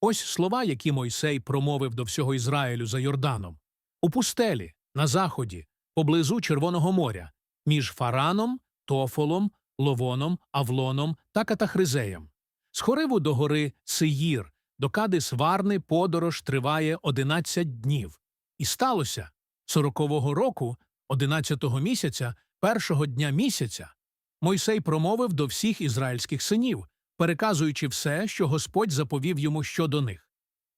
Ось слова, які Мойсей промовив до всього Ізраїлю за Йорданом. У пустелі, на заході, поблизу Червоного моря, між Фараном, Тофолом, Ловоном, Авлоном та Катахризеєм. З Хориву до гори Сиїр, до Кадис Варни подорож триває 11 днів. І сталося сорокового року, 11-го місяця, першого дня місяця, Мойсей промовив до всіх ізраїльських синів, переказуючи все, що Господь заповів йому щодо них.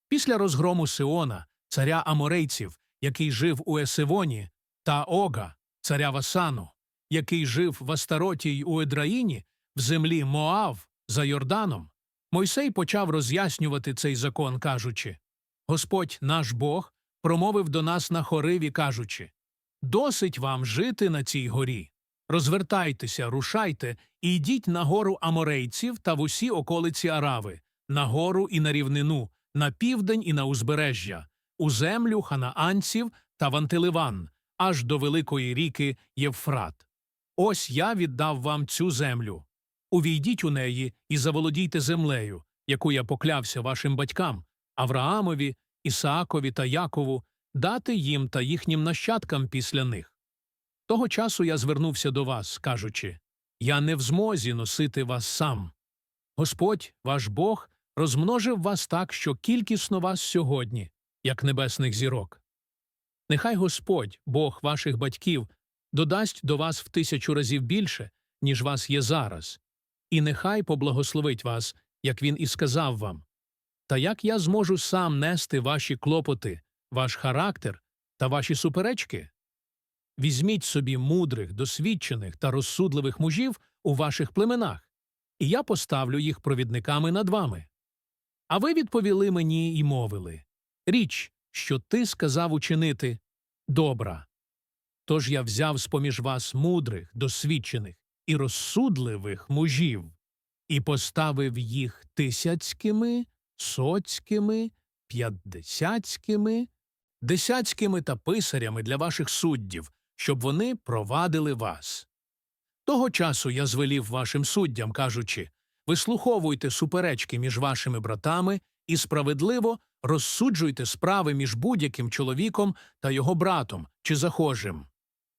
Після розгрому Сиона, царя Аморейців, який жив у Есивоні, та Ога, царя Васану, який жив в Астароті й у Едраїні, в землі Моав, за Йорданом, Мойсей почав роз'яснювати цей закон, кажучи Господь наш Бог промовив до нас на хориві, кажучи Досить вам жити на цій горі. Розвертайтеся, рушайте і йдіть на гору аморейців та в усі околиці Арави, на гору і на рівнину, на південь і на узбережжя, у землю ханаанців та вантиливан, аж до великої ріки Євфрат. Ось я віддав вам цю землю. Увійдіть у неї і заволодійте землею, яку я поклявся вашим батькам, Авраамові, Ісаакові та Якову, дати їм та їхнім нащадкам після них. Того часу я звернувся до вас, кажучи Я не в змозі носити вас сам. Господь, ваш Бог, розмножив вас так, що кількісно вас сьогодні, як небесних зірок. Нехай Господь, Бог ваших батьків, додасть до вас в тисячу разів більше, ніж вас є зараз, і нехай поблагословить вас, як він і сказав вам. Та як я зможу сам нести ваші клопоти, ваш характер та ваші суперечки? Візьміть собі мудрих, досвідчених та розсудливих мужів у ваших племенах, і я поставлю їх провідниками над вами. А ви відповіли мені і мовили річ, що ти сказав учинити, добра. Тож я взяв з поміж вас мудрих, досвідчених і розсудливих мужів і поставив їх тисяцькими, соцькими, п'ятдесятськими, десятськими та писарями для ваших суддів, щоб вони провадили вас. Того часу я звелів вашим суддям, кажучи вислуховуйте суперечки між вашими братами і справедливо розсуджуйте справи між будь-яким чоловіком та його братом чи захожим.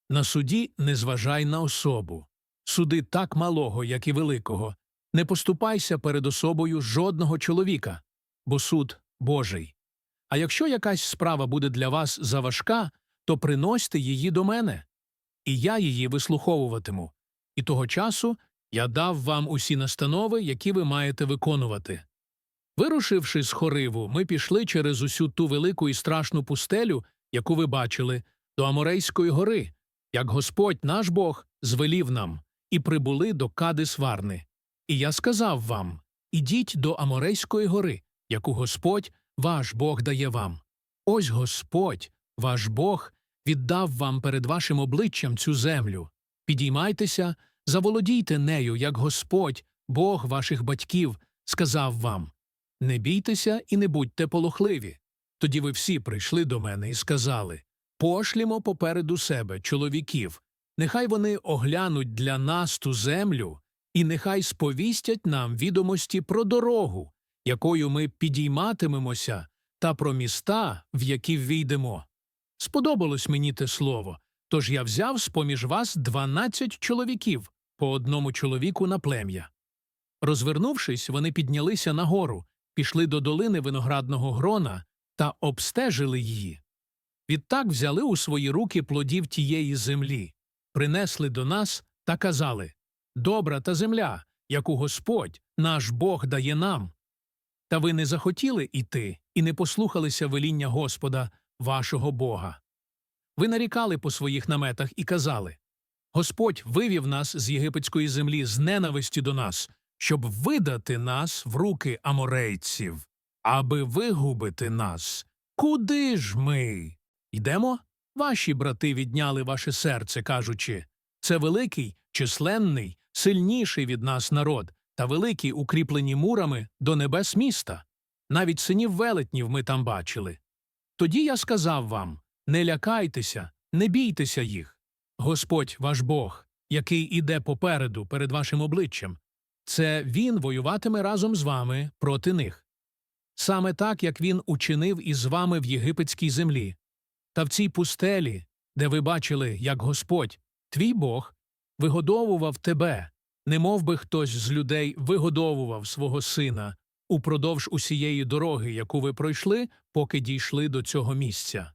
На суді не зважай на особу. Суди так малого, як і великого. Не поступайся перед особою жодного чоловіка, бо суд Божий. А якщо якась справа буде для вас заважка, то приносьте її до мене, і я її вислуховуватиму. І того часу я дав вам усі настанови, які ви маєте виконувати. Вирушивши з Хориву, ми пішли через усю ту велику і страшну пустелю, яку ви бачили, до Аморейської гори, як Господь наш Бог звелів нам, і прибули до Кадис Варни. І я сказав вам ідіть до Аморейської гори, яку Господь, ваш Бог дає вам. Ось Господь, ваш Бог, віддав вам перед вашим обличчям цю землю. Підіймайтеся, заволодійте нею, як Господь, Бог ваших батьків, сказав вам. Не бійтеся і не будьте полохливі. Тоді ви всі прийшли до мене і сказали Пошлімо попереду себе чоловіків, нехай вони оглянуть для нас ту землю, і нехай сповістять нам відомості про дорогу, якою ми підійматимемося, та про міста, в які ввійдемо. Сподобалось мені те слово, тож я взяв з поміж вас дванадцять чоловіків, по одному чоловіку на плем'я. Розвернувшись, вони піднялися на гору, пішли до долини виноградного грона та обстежили її. Відтак взяли у свої руки плодів тієї землі, принесли до нас та казали Добра та земля, яку Господь, наш Бог, дає нам. Та ви не захотіли іти і не послухалися веління Господа, вашого Бога. Ви нарікали по своїх наметах і казали Господь вивів нас з єгипетської землі з ненависті до нас, щоб видати нас в руки аморейців, аби вигубити нас. Куди ж ми? Йдемо? Ваші брати відняли ваше серце, кажучи це великий, численний, сильніший від нас народ та великі, укріплені мурами до небес міста. Навіть синів велетнів ми там бачили. Тоді я сказав вам не лякайтеся, не бійтеся їх. Господь ваш Бог, який іде попереду перед вашим обличчям, це Він воюватиме разом з вами проти них. саме так, як він учинив із вами в єгипетській землі. Та в цій пустелі, де ви бачили, як Господь, твій Бог, вигодовував тебе, немов би хтось з людей вигодовував свого сина упродовж усієї дороги, яку ви пройшли, поки дійшли до цього місця.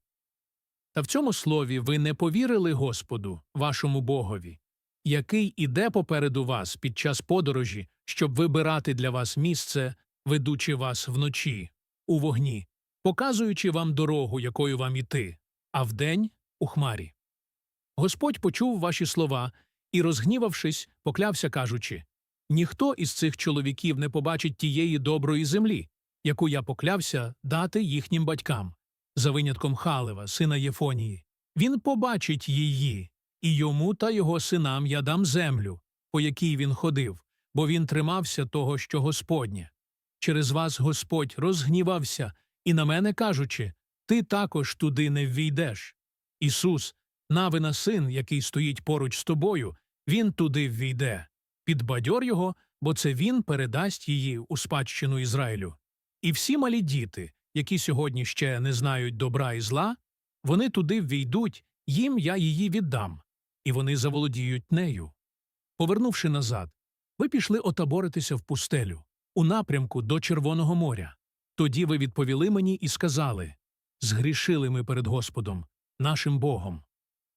Та в цьому слові ви не повірили Господу, вашому Богові, який іде попереду вас під час подорожі, щоб вибирати для вас місце, ведучи вас вночі, у вогні, показуючи вам дорогу, якою вам іти, а вдень у хмарі. Господь почув ваші слова і, розгнівавшись, поклявся, кажучи Ніхто із цих чоловіків не побачить тієї доброї землі, яку я поклявся дати їхнім батькам, за винятком Халева, сина Єфонії. Він побачить її, і йому та його синам я дам землю, по якій він ходив, бо він тримався того, що Господнє. Через вас Господь розгнівався, і на мене кажучи Ти також туди не ввійдеш. Ісус, Навина син, який стоїть поруч з тобою, він туди ввійде. Підбадьор його, бо це він передасть її у спадщину Ізраїлю. І всі малі діти, які сьогодні ще не знають добра і зла, вони туди ввійдуть, їм я її віддам, і вони заволодіють нею. Повернувши назад, ви пішли отаборитися в пустелю, у напрямку до Червоного моря. Тоді ви відповіли мені і сказали Згрішили ми перед Господом, нашим Богом.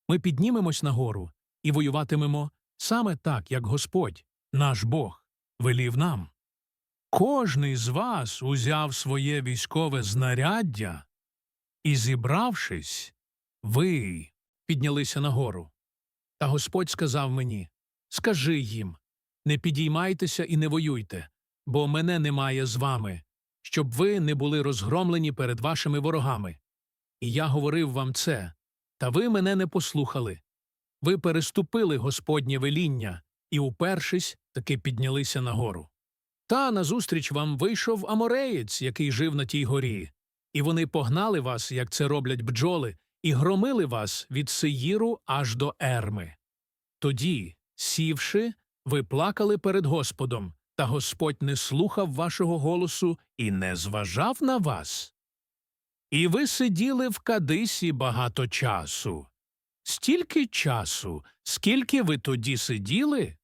Ми піднімемось нагору і воюватимемо саме так, як Господь, наш Бог, велів нам. Кожний з вас узяв своє військове знаряддя і, зібравшись, ви піднялися нагору. Та Господь сказав мені Скажи їм не підіймайтеся і не воюйте, бо мене немає з вами, щоб ви не були розгромлені перед вашими ворогами. І я говорив вам це, та ви мене не послухали. Ви переступили Господнє веління і, упершись, таки піднялися нагору. Та назустріч вам вийшов амореєць, який жив на тій горі, і вони погнали вас, як це роблять бджоли, і громили вас від Сеїру аж до Ерми. Тоді, сівши, ви плакали перед Господом, та Господь не слухав вашого голосу і не зважав на вас. І ви сиділи в Кадисі багато часу. Стільки часу, скільки ви тоді сиділи,